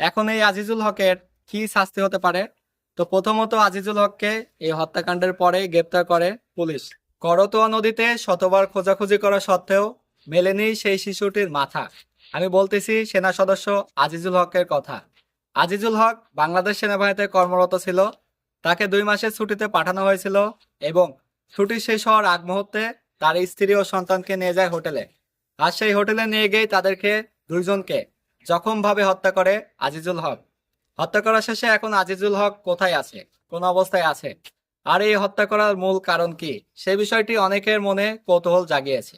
এখন এই আজিজুল হকের কি শাস্তি হতে পারে? তো প্রথমত আজিজুল হককে এই হত্যাকাণ্ডের পরে গ্রেপ্তার করে পুলিশ। করতোয়া নদীতে শতবার খোঁজাখুঁজি করা সত্ত্বেও মেলেনি সেই শিশুটির মাথা। আমি বলতেছি সেনা সদস্য আজিজুল হকের কথা। আজিজুল হক বাংলাদেশ সেনাবাহিনীতে কর্মরত ছিল। তাকে দুই মাসের ছুটিতে পাঠানো হয়েছিল এবং ছুটি শেষ হওয়ার আগ মুহূর্তে তার স্ত্রী ও সন্তানকে নিয়ে যায় হোটেলে। আর সেই হোটেলে নিয়ে গিয়ে তাদেরকে দুইজনকে জখমভাবে হত্যা করে আজিজুল হক। হত্যা করা শেষে এখন আজিজুল হক কোথায় আছে? কোন অবস্থায় আছে? আর এই হত্যা করার মূল কারণ কি? সেই বিষয়টি অনেকের মনে কৌতূহল জাগিয়েছে।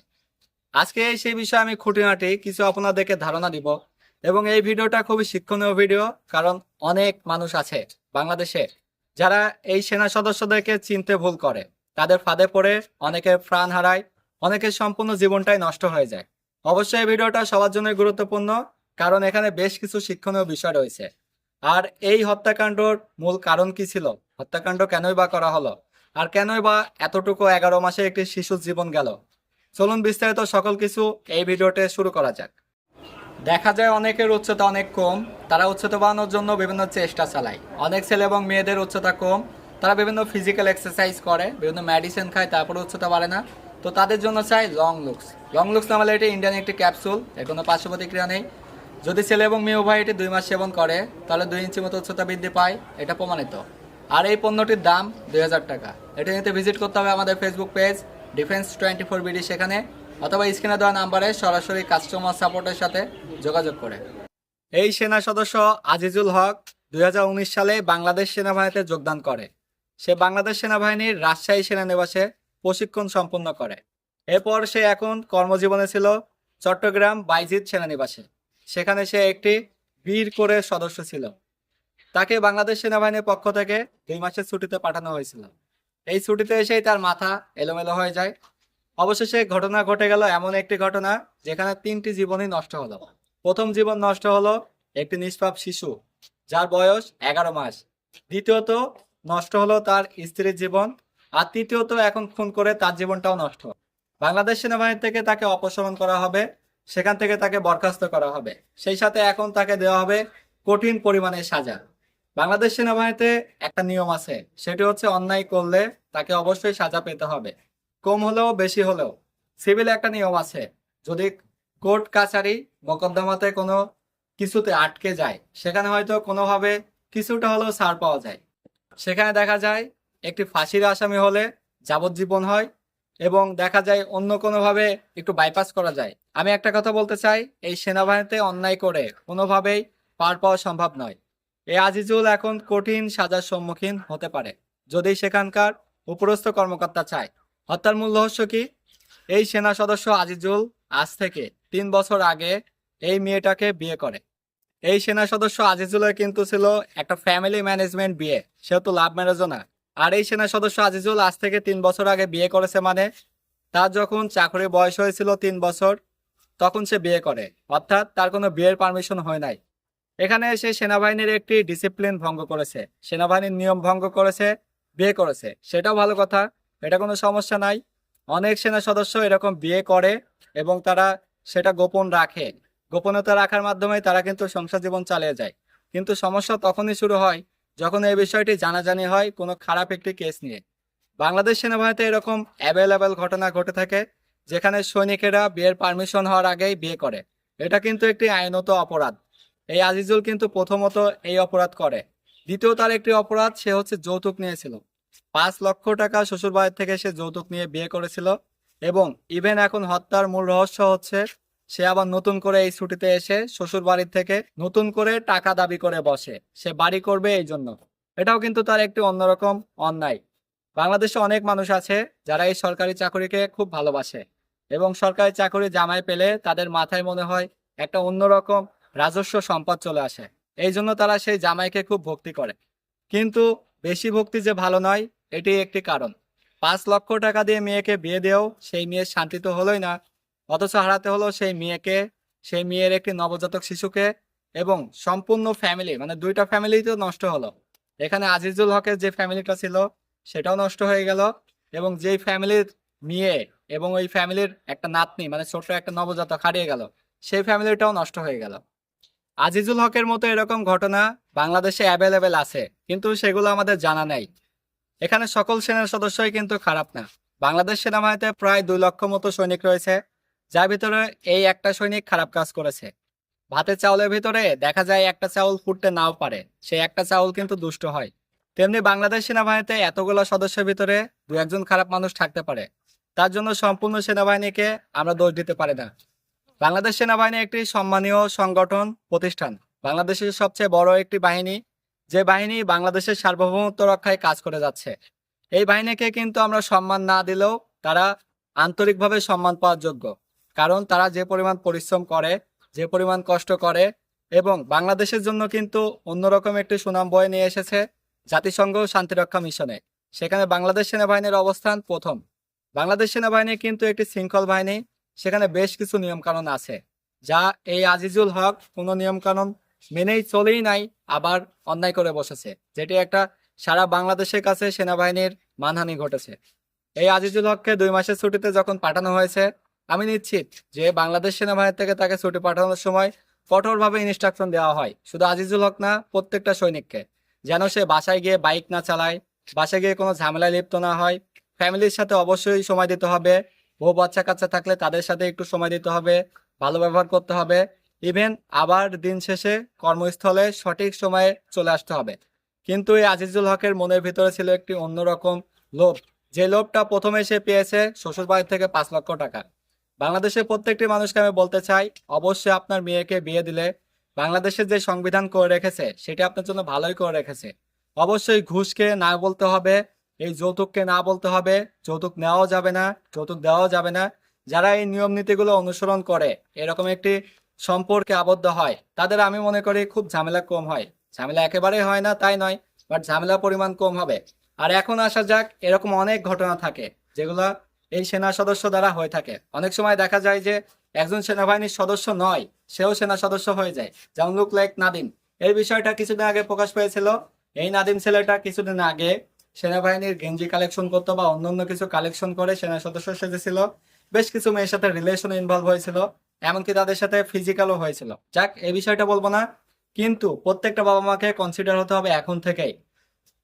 আজকে সেই বিষয়ে আমি খুঁটিনাটি কিছু আপনাদেরকে ধারণা দিব এবং এই ভিডিওটা খুবই শিক্ষণীয় ভিডিও, কারণ অনেক মানুষ আছে বাংলাদেশে যারা এই সেনা সদস্যদেরকে চিনতে ভুল করে। তাদের ফাঁদে পড়ে অনেকের প্রাণ হারায়, অনেকের সম্পূর্ণ জীবনটাই নষ্ট হয়ে যায়। অবশ্যই ভিডিওটা সবার জন্য গুরুত্বপূর্ণ। কারণ এখানে বেশ কিছু শিক্ষণীয় বিষয় রয়েছে। আর এই হত্যাকাণ্ডর মূল কারণ কি ছিল? হত্যাকাণ্ড কেনই বা করা হলো? আর কেনই বা এতটুকু এগারো মাসে একটি শিশুর জীবন গেল? চলুন বিস্তারিত সকল কিছু এই ভিডিওতে শুরু করা যাক। দেখা যায় অনেকের উচ্চতা অনেক কম, তারা উচ্চতা বাড়ানোর জন্য বিভিন্ন চেষ্টা চালায়। অনেক ছেলে এবং মেয়েদের উচ্চতা কম, তারা বিভিন্ন ফিজিক্যাল এক্সারসাইজ করে, বিভিন্ন মেডিসিন খায়, তারপরে উচ্চতা বাড়ে না। তো তাদের জন্য চাই লং লুকস লং লুকস নামলে এটি ইন্ডিয়ান একটি ক্যাপসুল এর কোনো পার্শ্ব প্রতিক্রিয়া নেই। যদি ছেলে এবং মেয়ে উভয় এটি দুই মাস সেবন করে, তাহলে দুই ইঞ্চি মতো উচ্চতা বৃদ্ধি পায়, এটা প্রমাণিত। আর এই পণ্যটির দাম দুই হাজার টাকা। এটি নিতে ভিজিট করতে হবে আমাদের Facebook page defence twenty four BD সেখানে, অথবা স্ক্রিনে দেওয়া নাম্বারে সরাসরি কাস্টমার সাপোর্টের সাথে যোগাযোগ করে। এই সেনা সদস্য আজিজুল হক দুই হাজার উনিশ সালে বাংলাদেশ সেনাবাহিনীতে যোগদান করে। সে বাংলাদেশ সেনাবাহিনীর রাজশাহী সেনানিবাসে প্রশিক্ষণ সম্পন্ন করে। এরপর সে এখন কর্মজীবনে ছিল চট্টগ্রাম বাইজিৎ সেনানিবাসে। সেখানে সে একটি বীর করে সদস্য ছিল। তাকে বাংলাদেশ সেনাবাহিনীর পক্ষ থেকে দুই মাসের ছুটিতে পাঠানো হয়েছিল। এই ছুটিতে এসেই তার মাথা এলোমেলো হয়ে যায়। অবশেষে ঘটনা ঘটে গেল এমন একটি ঘটনা যেখানে তিনটি জীবনই নষ্ট হলো। প্রথম জীবন নষ্ট হলো একটি নিষ্পাপ শিশু, যার বয়স এগারো মাস। দ্বিতীয়ত নষ্ট হলো তার স্ত্রীর জীবন, আর তৃতীয়ত এখন খুন করে তার জীবনটাও নষ্ট। বাংলাদেশ সেনাবাহিনী থেকে তাকে অপসারণ করা হবে সেখান থেকে তাকে বরখাস্ত করা হবে। সেই সাথে এখন তাকে দেওয়া হবে কঠিন পরিমাণে সাজা। বাংলাদেশ সেনাবাহিনীতে একটা নিয়ম আছে, সেটি হচ্ছে অন্যায় করলে তাকে অবশ্যই সাজা পেতে হবে। কম হলেও বেশি হলেও। সিভিল একটা নিয়ম আছে, যদি কোর্ট কাছারি মোকদ্দমাতে কোনো কিছুতে আটকে যায়, সেখানে হয়তো কোনোভাবে কিছুটা হলেও ছাড় পাওয়া যায়। সেখানে দেখা যায়, একটি ফাঁসির আসামি হলে যাবজ্জীবন হয় এবং দেখা যায় অন্য কোনোভাবে একটু বাইপাস করা যায়। আমি একটা কথা বলতে চাই, এই সেনাবাহিনীতে অন্যায় করে কোনোভাবেই পার পাওয়া সম্ভব নয়। এই আজিজুল এখন কঠিন সাজার সম্মুখীন হতে পারে, যদি সেখানকার উপরস্থ কর্মকর্তা চায়। হত্যার মূল রহস্য কি? এই সেনা সদস্য আজিজুল আজ থেকে তিন বছর আগে এই মেয়েটাকে বিয়ে করে। এই সেনা সদস্য আজিজুলের কিন্তু ছিল একটা ফ্যামিলি ম্যানেজমেন্ট বিয়ে। সেহেতু লাভ ম্যারেজও না। আর এই সেনা সদস্য আজিজুল আজ থেকে তিন বছর আগে বিয়ে করেছে মানে? তার যখন চাকরি বয়স হয়েছিল তিন বছর, তখন সে বিয়ে করে। অর্থাৎ তার কোনো বিয়ের পারমিশন হয় নাই। এখানে সে সেনাবাহিনীর একটি ডিসিপ্লিন ভঙ্গ করেছে। সেনাবাহিনীর নিয়ম ভঙ্গ করেছে, বিয়ে করেছে। সেটাও ভালো কথা, এটা কোনো সমস্যা নাই। অনেক সেনা সদস্য এরকম বিয়ে করে এবং তারা সেটা গোপন রাখে। গোপনতা রাখার মাধ্যমে তারা কিন্তু সংসার জীবন চালিয়ে যায়। কিন্তু সমস্যা তখনই শুরু হয় যখন এই বিষয়টি জানাজানি হয়, কোনো খারাপ একটি কেস নিয়ে। বাংলাদেশ সেনাবাহিনীতে এরকম অ্যাভেলেবেল ঘটনা ঘটে থাকে, যেখানে সৈনিকেরা বিয়ের পারমিশন হওয়ার আগেই বিয়ে করে। এটা কিন্তু একটি আইনত অপরাধ। এই আজিজুল কিন্তু প্রথমত এই অপরাধ করে। দ্বিতীয় তার একটি অপরাধ, সে হচ্ছে যৌতুক নিয়েছিল। পাঁচ লক্ষ টাকা শ্বশুর বাড়ি থেকে সে যৌতুক নিয়ে বিয়ে করেছিল এবং ইভেন এখন হত্যার মূল রহস্য হচ্ছে সে আবার নতুন করে এই ছুটিতে এসে শ্বশুর বাড়ির থেকে নতুন করে টাকা দাবি করে বসে। সে বাড়ি করবে এই জন্য। এটাও কিন্তু তার একটি অন্যরকম অন্যায়। বাংলাদেশে অনেক মানুষ আছে যারা এই সরকারি চাকরিকে খুব ভালোবাসে এবং সরকারি চাকরি জামাই পেলে তাদের মাথায় মনে হয় একটা অন্যরকম রাজস্ব সম্পদ চলে আসে। এই জন্য তারা সেই জামাইকে খুব ভক্তি করে। কিন্তু বেশি ভক্তি যে ভালো নয়, এটি একটি কারণ। পাঁচ লক্ষ টাকা দিয়ে মেয়েকে বিয়ে দেও সেই মেয়ে শান্তি তো হলোই না। অথচ হারাতে হলো সেই মেয়েকে, সেই মেয়ের একটি নবজাতক শিশুকে এবং সম্পূর্ণ ফ্যামিলি মানে দুইটা ফ্যামিলি তো নষ্ট হলো। এখানে আজিজুল হকের যে ফ্যামিলিটা ছিল, সেটাও নষ্ট হয়ে গেল এবং যেই ফ্যামিলির মেয়ে এবং ওই ফ্যামিলির একটা নাতনি মানে ছোট একটা নবজাতক হারিয়ে গেল, সেই ফ্যামিলিটাও নষ্ট হয়ে গেল। আজিজুল হকের মতো এরকম ঘটনা বাংলাদেশে অ্যাভেলেবেল আছে, কিন্তু সেগুলো আমাদের জানা নাই। এখানে সকল সেনার সদস্যই কিন্তু খারাপ না। বাংলাদেশ সেনাবাহিনীতে প্রায় দুই লক্ষ মতো সৈনিক রয়েছে। যার ভিতরে এই একটা সৈনিক খারাপ কাজ করেছে। ভাতের চাউলের ভিতরে দেখা যায় একটা চাউল ফুটতে নাও পারে সেই একটা চাউল কিন্তু দুষ্ট হয়। তেমনি বাংলাদেশ সেনাবাহিনীতে এতগুলো সদস্যের ভিতরে দু একজন খারাপ মানুষ থাকতে পারে। তার জন্য সম্পূর্ণ সেনাবাহিনীকে আমরা দোষ দিতে পারি না। বাংলাদেশ সেনাবাহিনী একটি সম্মানীয় সংগঠন, প্রতিষ্ঠান। বাংলাদেশের সবচেয়ে বড় একটি বাহিনী, যে বাহিনী বাংলাদেশের সার্বভৌমত্ব রক্ষায় কাজ করে যাচ্ছে। এই বাহিনীকে কিন্তু আমরা সম্মান না দিলেও তারা আন্তরিকভাবে সম্মান পাওয়ার যোগ্য। কারণ তারা যে পরিমাণ পরিশ্রম করে, যে পরিমাণ কষ্ট করে এবং বাংলাদেশের জন্য কিন্তু অন্যরকম একটি সুনাম বয়ে নিয়ে এসেছে জাতিসংঘ শান্তিরক্ষা মিশনে। সেখানে বাংলাদেশ সেনাবাহিনীর অবস্থান প্রথম। বাংলাদেশ সেনাবাহিনী কিন্তু একটি শৃঙ্খল বাহিনী। সেখানে বেশ কিছু নিয়মকানুন আছে, যা এই আজিজুল হক কোনো নিয়মকানুন মেনেই চলেই নাই, আবার অন্যায় করে বসেছে, যেটি একটা সারা বাংলাদেশের কাছে সেনাবাহিনীর মানহানি ঘটেছে। এই আজিজুল হককে দুই মাসের ছুটিতে যখন পাঠানো হয়েছে আমি নিশ্চিত যে বাংলাদেশ সেনাবাহিনী থেকে তাকে ছুটি পাঠানোর সময় কঠোরভাবে ইনস্ট্রাকশন দেওয়া হয়। শুধু আজিজুল হক না, প্রত্যেকটা সৈনিককে। যেন সে বাসায় গিয়ে বাইক না চালায়, বাসায় গিয়ে কোনো ঝামেলায় লিপ্ত না হয়। ফ্যামিলির সাথে অবশ্যই সময় দিতে হবে। বউ বাচ্চা কাচ্চা থাকলে তাদের সাথে একটু সময় দিতে হবে, ভালো ব্যবহার করতে হবে। ইভেন আবার দিন শেষে কর্মস্থলে সঠিক সময়ে চলে আসতে হবে। কিন্তু এই আজিজুল হকের মনের ভিতরে ছিল একটি অন্যরকম লোভ। যে লোভটা প্রথমে সে পেয়েছে শ্বশুর বাড়ি থেকে পাঁচ লক্ষ টাকা। বাংলাদেশের প্রত্যেকটি মানুষকে আমি বলতে চাই, অবশ্যই আপনার মেয়েকে বিয়ে দিলে বাংলাদেশের যে সংবিধান করে রেখেছে, সেটা আপনার জন্য ভালোই করে রেখেছে। অবশ্যই ঘুষকে না বলতে হবে, এই যৌতুককে না বলতে হবে, যৌতুক নেওয়াও যাবে না, যৌতুক দেওয়াও যাবে না। যারা এই নিয়ম নীতিগুলো অনুসরণ করে, এরকম একটি সম্পর্কে আবদ্ধ হয়, তাদের আমি মনে করি খুব ঝামেলা কম হয়। ঝামেলা একেবারেই হয় না, তাই নয় বাট ঝামেলা পরিমাণ কম হবে। আর এখন আসা যাক, এরকম অনেক ঘটনা থাকে, যেগুলা এই সেনা সদস্য দ্বারা হয়ে থাকে। অনেক সময় দেখা যায় যে একজন সেনাবাহিনীর সদস্য নয়, সেও সেনা সদস্য হয়ে যায়। যেমন লুক লাইক নাদিম। এই বিষয়টা কিছুদিন আগে প্রকাশ পেয়েছিল। এই নাদিম ছেলেটা কিছুদিন আগে সেনাবাহিনীর গেঞ্জি কালেকশন করতো বা অন্যান্য কিছু কালেকশন করে সেনা সদস্য সেজেছিল। বেশ কিছু মেয়ের সাথে রিলেশন ইনভলভ হয়েছিল, এমনকি তাদের সাথে ফিজিক্যালও হয়েছিল। যাক, এই বিষয়টা বলব না। কিন্তু প্রত্যেকটা বাবা মাকে কনসিডার হতে হবে এখন থেকেই।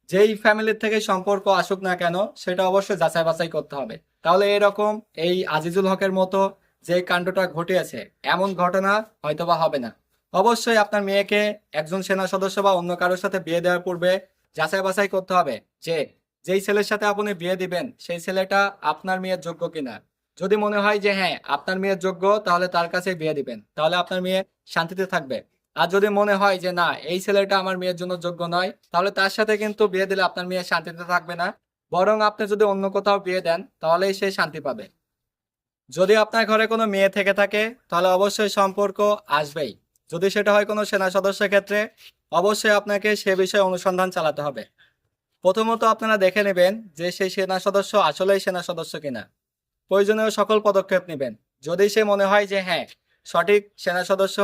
যেই ফ্যামিলির থেকে সম্পর্ক আসুক না কেন, সেটা অবশ্যই যাচাই বাছাই করতে হবে। তাহলে এরকম এই আজিজুল হকের মতো যে কাণ্ডটা ঘটিয়েছে, এমন ঘটনা হয়তোবা হবে না। অবশ্যই আপনার মেয়েকে একজন সেনা সদস্য বা অন্য কারোর সাথে বিয়ে দেওয়ার পূর্বে যাচাই বাছাই করতে হবে যে, যেই ছেলের সাথে আপনি বিয়ে দিবেন, সেই ছেলেটা আপনার মেয়ের যোগ্য কিনা। যদি মনে হয় যে হ্যাঁ আপনার মেয়ের যোগ্য, তাহলে তার কাছে বিয়ে দিবেন। তাহলে আপনার মেয়ে শান্তিতে থাকবে। আর যদি মনে হয় যে না, এই ছেলেটা আমার মেয়ের জন্য যোগ্য নয়, তাহলে তার সাথে কিন্তু বিয়ে দিলে আপনার মেয়ে শান্তিতে থাকবে না। বরং আপনি যদি অন্য কোথাও বিয়ে দেন, তাহলেই সে শান্তি পাবে। যদি আপনার ঘরে কোনো মেয়ে থেকে থাকে, তাহলে অবশ্যই সম্পর্ক আসবেই। যদি সেটা হয় কোনো সেনা সদস্যের ক্ষেত্রে, অবশ্যই আপনাকে সে বিষয়ে অনুসন্ধান চালাতে হবে। প্রথমত আপনারা দেখে নেবেন যে সেই সেনা সদস্য আসলেই সেনা সদস্য কিনা। প্রয়োজনীয় সকল পদক্ষেপ নেবেন। যদি সে মনে হয় যে হ্যাঁ সঠিক সেনা সদস্য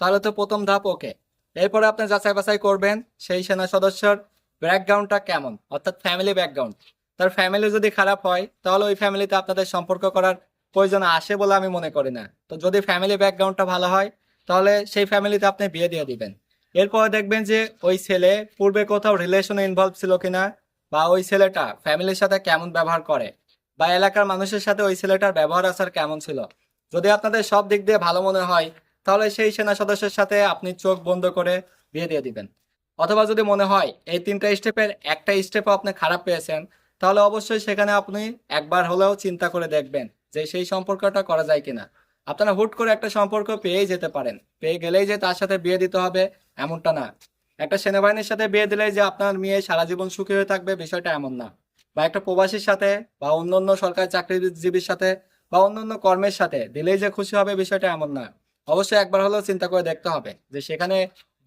তাহলে তো প্রথম ধাপ ওকে। এরপরে আপনি যাচাই বাছাই করবেন সেই সেনা সদস্যর ব্যাকগ্রাউন্ডটা কেমন, অর্থাৎ ফ্যামিলি ব্যাকগ্রাউন্ড তার ফ্যামিলি যদি খারাপ হয়, তাহলে ওই ফ্যামিলিতে আপনাদের সম্পর্ক করার প্রয়োজন আসে বলে আমি মনে করি না। তো যদি ফ্যামিলি ব্যাকগ্রাউন্ডটা ভালো হয়, তাহলে সেই ফ্যামিলিতে আপনি বিয়ে দিয়ে দিবেন। এরপর দেখবেন যে ওই ছেলে পূর্বে কোথাও রিলেশনে ইনভলভ ছিল কিনা, বা ওই ছেলেটা ফ্যামিলির সাথে কেমন ব্যবহার করে, বা এলাকার মানুষের সাথে ওই ছেলেটার ব্যবহার আসার কেমন ছিল। যদি আপনাদের সব দিক দিয়ে ভালো মনে হয় তাহলে সেই সেনা সদস্যের সাথে আপনি চোখ বন্ধ করে বিয়ে দিয়ে দিবেন। অথবা যদি মনে হয় এই তিনটা স্টেপের একটা স্টেপও আপনি খারাপ পেয়েছেন, তাহলে অবশ্যই সেখানে আপনি একবার হলেও চিন্তা করে দেখবেন যে সেই সম্পর্কটা করা যায় কিনা। আপনারা হুট করে একটা সম্পর্ক পেয়েই যেতে পারেন। পেয়ে গেলেই যে তার সাথে বিয়ে দিতে হবে এমনটা না। একটা সেনাবাহিনীর সাথে বিয়ে দিলে যে আপনার মেয়ে সারা জীবন সুখী হয়ে থাকবে বিষয়টা এমন না। বা একটা প্রবাসীর সাথে বা অন্যান্য সরকারি চাকরিজীবীর সাথে বা অন্যান্য কর্মের সাথে দিলেই যে খুশি হবে বিষয়টা এমন না। অবশ্যই একবার হলেও চিন্তা করে দেখতে হবে যে সেখানে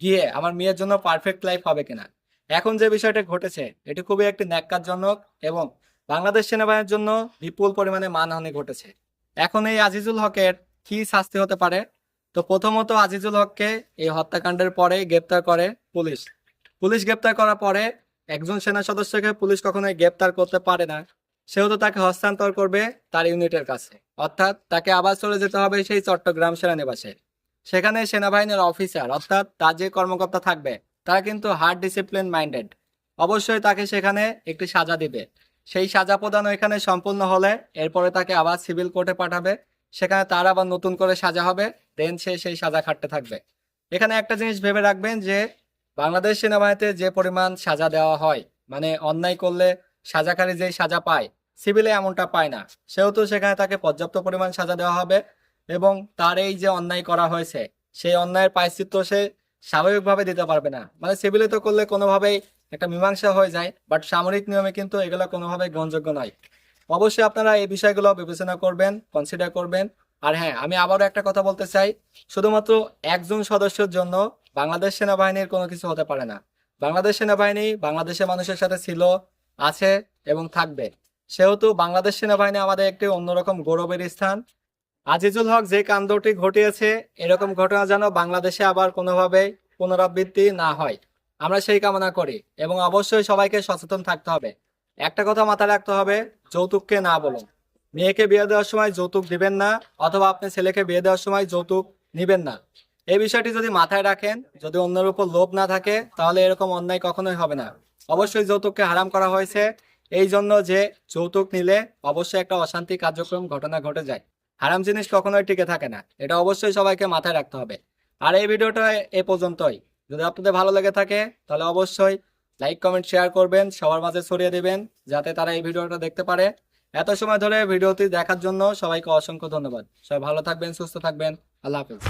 গিয়ে আমার মেয়ের জন্য পারফেক্ট লাইফ হবে কিনা। এখন যে বিষয়টা ঘটেছে, এটি খুবই একটি ন্যাক্কারজনক এবং বাংলাদেশ সেনাবাহিনীর জন্য বিপুল পরিমাণে মানহানি ঘটেছে। এখন এই আজিজুল হকের কি শাস্তি হতে পারে? তো প্রথমত আজিজুল হককে এই হত্যাকাণ্ডের পরে গ্রেপ্তার করে পুলিশ। পুলিশ গ্রেপ্তার করার পরে একজন সেনা সদস্যকে পুলিশ কখনোই গ্রেপ্তার করতে পারে না। সেহেতু তাকে হস্তান্তর করবে তার ইউনিটের কাছে। অর্থাৎ তাকে আবার চলে যেতে হবে সেই চট্টগ্রাম সেনানিবাসে। সেখানে সেনাবাহিনীর অফিসার, অর্থাৎ তার যে কর্মকর্তা থাকবে, তারা কিন্তু হার্ড ডিসিপ্লিন মাইন্ডেড। অবশ্যই তাকে সেখানে একটি সাজা দিবে। সেই সাজা প্রদান এখানে সম্পূর্ণ হলে এরপরে তাকে আবার সিভিল কোর্টে পাঠাবে। সেখানে তার আবার নতুন করে সাজা হবে, দেন সে সেই সাজা খাটতে থাকবে। এখানে একটা জিনিস ভেবে রাখবেন যে, বাংলাদেশ সেনাবাহিনীতে যে পরিমাণ সাজা দেওয়া হয় মানে অন্যায় করলে সাজাকারী যেই সাজা পায়, সিভিলে এমনটা পায় না। সেহেতু সেখানে তাকে পর্যাপ্ত পরিমাণ সাজা দেওয়া হবে এবং তার এই যে অন্যায় করা হয়েছে, সেই অন্যায়ের পায়চিত্র সে স্বাভাবিকভাবে দিতে পারবে না। মানে সিভিলে তো করলে কোনোভাবেই একটা মীমাংসা হয়ে যায় বাট সামরিক নিয়মে কিন্তু এগুলো কোনোভাবেই গ্রহণযোগ্য নয়। অবশ্যই আপনারা এই বিষয়গুলো বিবেচনা করবেন কনসিডার করবেন। আর হ্যাঁ আমি আবারও একটা কথা বলতে চাই, শুধুমাত্র একজন সদস্যের জন্য বাংলাদেশ সেনাবাহিনীর কোনো কিছু হতে পারে না। বাংলাদেশ সেনাবাহিনী বাংলাদেশের মানুষের সাথে ছিল আছে এবং থাকবে। সেহেতু বাংলাদেশ সেনাবাহিনী আমাদের একটি অন্যরকম গৌরবের স্থান। আজিজুল হক যে কাণ্ডটি ঘটিয়েছে, এরকম ঘটনা যেন বাংলাদেশে আবার কোনোভাবেই পুনরাবৃত্তি না হয়। আমরা সেই কামনা করি এবং অবশ্যই সবাইকে সচেতন থাকতে হবে। একটা কথা মাথায় রাখতে হবে, যৌতুককে না বলুন। মেয়েকে বিয়ে দেওয়ার সময় যৌতুক দিবেন না, অথবা আপনি ছেলেকে বিয়ে দেওয়ার সময় যৌতুক নিবেন না। এই বিষয়টি যদি মাথায় রাখেন, যদি অন্যের উপর লোভ না থাকে, তাহলে এরকম অন্যায় কখনোই হবে না। অবশ্যই যৌতুককে হারাম করা হয়েছে। এই জন্য যে যৌতুক নিলে অবশ্যই একটা অশান্তি কার্যক্রম, ঘটনা ঘটে যায়। হারাম জিনিস কখনোই টিকে থাকে না। এটা অবশ্যই সবাইকে মাথায় রাখতে হবে। আর এই ভিডিওটা এ পর্যন্তই। যদি আপনাদের ভালো লেগে থাকে, তাহলে অবশ্যই লাইক, কমেন্ট, শেয়ার করবেন। সবার মাঝে ছড়িয়ে দিবেন, যাতে তারা এই ভিডিওটা দেখতে পারে। এত সময় ধরে ভিডিওটি দেখার জন্য সবাইকে অসংখ্য ধন্যবাদ। সবাই ভালো থাকবেন, সুস্থ থাকবেন। আল্লাহ হাফেজ।